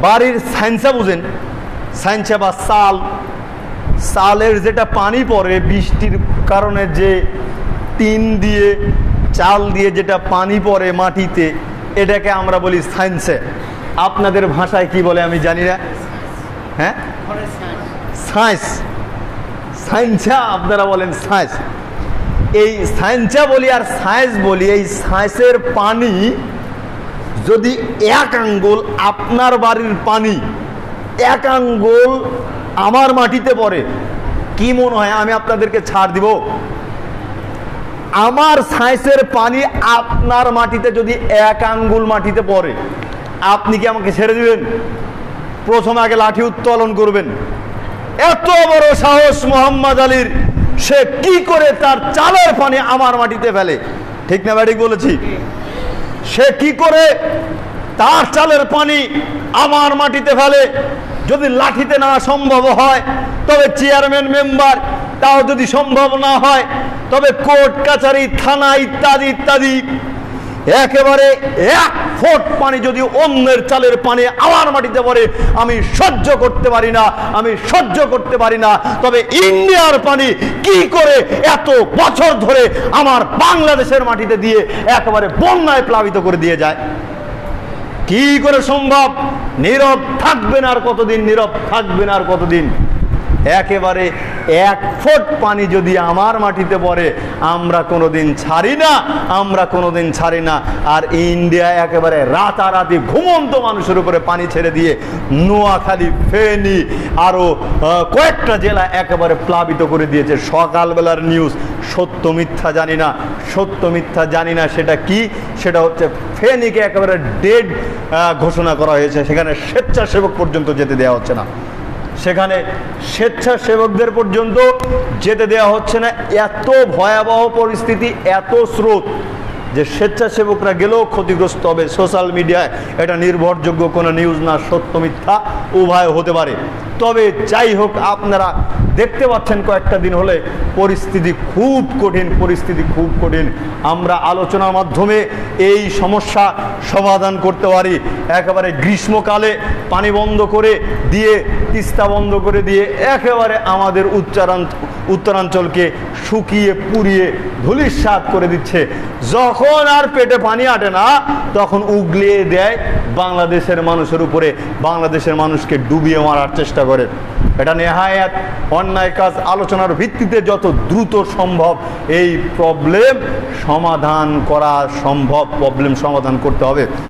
বাড়ির সাইন্সা বুঝেন। সাইন্সা বা সাল। সালের যেটা পানি পড়ে, বৃষ্টির কারণে যে টিন দিয়ে, চাল দিয়ে যেটা পানি পড়ে মাটিতে, এটাকে আমরা বলি সাইন্সে। আপনাদের ভাষায় কি বলে আমি জানি না। হ্যাঁ? সায়েন্স সায়েন্সা আপনারা বলেন সায়েন্স এই সায়েন্সা বলি আর সায়েন্স বলি, এই সায়েন্সের পানি যদি এক আঙ্গুল আপনার বাড়ির পানি, এক আঙ্গুল আমার মাটিতে পড়ে, কি মনে হয় আমি আপনাদেরকে ছাড় দিব? আমার সায়েন্সের পানি আপনার মাটিতে যদি এক আঙ্গুল মাটিতে পড়ে, আপনি কি আমাকে ছেড়ে দিবেন? প্রথমে আগে লাঠি উত্তোলন করবেন। এত বড় সাহস মোহাম্মদ আলীর, সে কি করে তার চালের পানি আমার মাটিতে ফেলে? ঠিক না ব্যাটিক বলেছি? সে কি করে? তার চালের পানি আমার মাটিতে ফেলে। যদি লাঠিতে না সম্ভব হয়, তবে চেয়ারম্যান মেম্বার তাও যদি সম্ভব না হয়, তবে কোর্ট কাছারি থানা ইত্যাদি ইত্যাদি। একেবারে এক ফুট পানি যদি অন্যের চালের পানি আমার মাটিতে পড়ে, আমি সহ্য করতে পারি না, আমি সহ্য করতে পারি না। তবে ইন্ডিয়ার পানি কি করে এত বছর ধরে আমার বাংলাদেশের মাটিতে দিয়ে একেবারে বন্যায় প্লাবিত করে দিয়ে যায়? কি করে সম্ভব? নীরব থাকবেন আর কতদিন? নীরব থাকবেন আর কতদিন? একেবারে এক ফুট পানি যদি আমার মাটিতে পড়ে, আমরা কোনোদিন ছাড়ি না, আমরা কোনোদিন ছাড়ি না। আর ইন্ডিয়া একেবারে রাতারাতি ঘুমন্ত মানুষের উপরে পানি ছেড়ে দিয়ে নোয়াখালী, ফেনী আরও কয়েকটা জেলা একেবারে প্লাবিত করে দিয়েছে। সকালবেলার নিউজ, সত্য মিথ্যা জানি না। সত্য মিথ্যা জানি না সেটা কি? সেটা হচ্ছে ফেনীকে একেবারে ডেড ঘোষণা করা হয়েছে। সেখানে স্বেচ্ছাসেবক পর্যন্ত যেতে দেওয়া হচ্ছে না। সেখানে স্বেচ্ছাসেবকদের পর্যন্ত যেতে দেওয়া হচ্ছে না। এত ভয়াবহ পরিস্থিতি, এত স্রোত যে স্বেচ্ছাসেবকরা গেলেও ক্ষতিগ্রস্ত হবে। সোশ্যাল মিডিয়ায় এটা নির্ভরযোগ্য কোনো নিউজ না, সত্য মিথ্যা উভয় হতে পারে। তবে যাই হোক, আপনারা দেখতে পাচ্ছেন কয়েকটা দিন হলে পরিস্থিতি খুব কঠিন, পরিস্থিতি খুব কঠিন। আমরা আলোচনার মাধ্যমে এই সমস্যা সমাধান করতে পারি। একেবারে গ্রীষ্মকালে পানি বন্ধ করে দিয়ে, তিস্তা বন্ধ করে দিয়ে একেবারে আমাদের উচ্চারাঞ্চ উত্তরাঞ্চলকে শুকিয়ে, পুড়িয়ে ধুলিস্বাদ করে দিচ্ছে। যখন আর পেটে পানি আটে না, তখন উগলিয়ে দেয় বাংলাদেশের মানুষের উপরে। বাংলাদেশের মানুষকে ডুবিয়ে মারার চেষ্টা করে এটা নেহায়াত অন্যায় কাজ, আলোচনার ভিত্তিতে যত দ্রুত সম্ভব এই প্রবলেম সমাধান করা সম্ভব প্রবলেম সমাধান করতে হবে।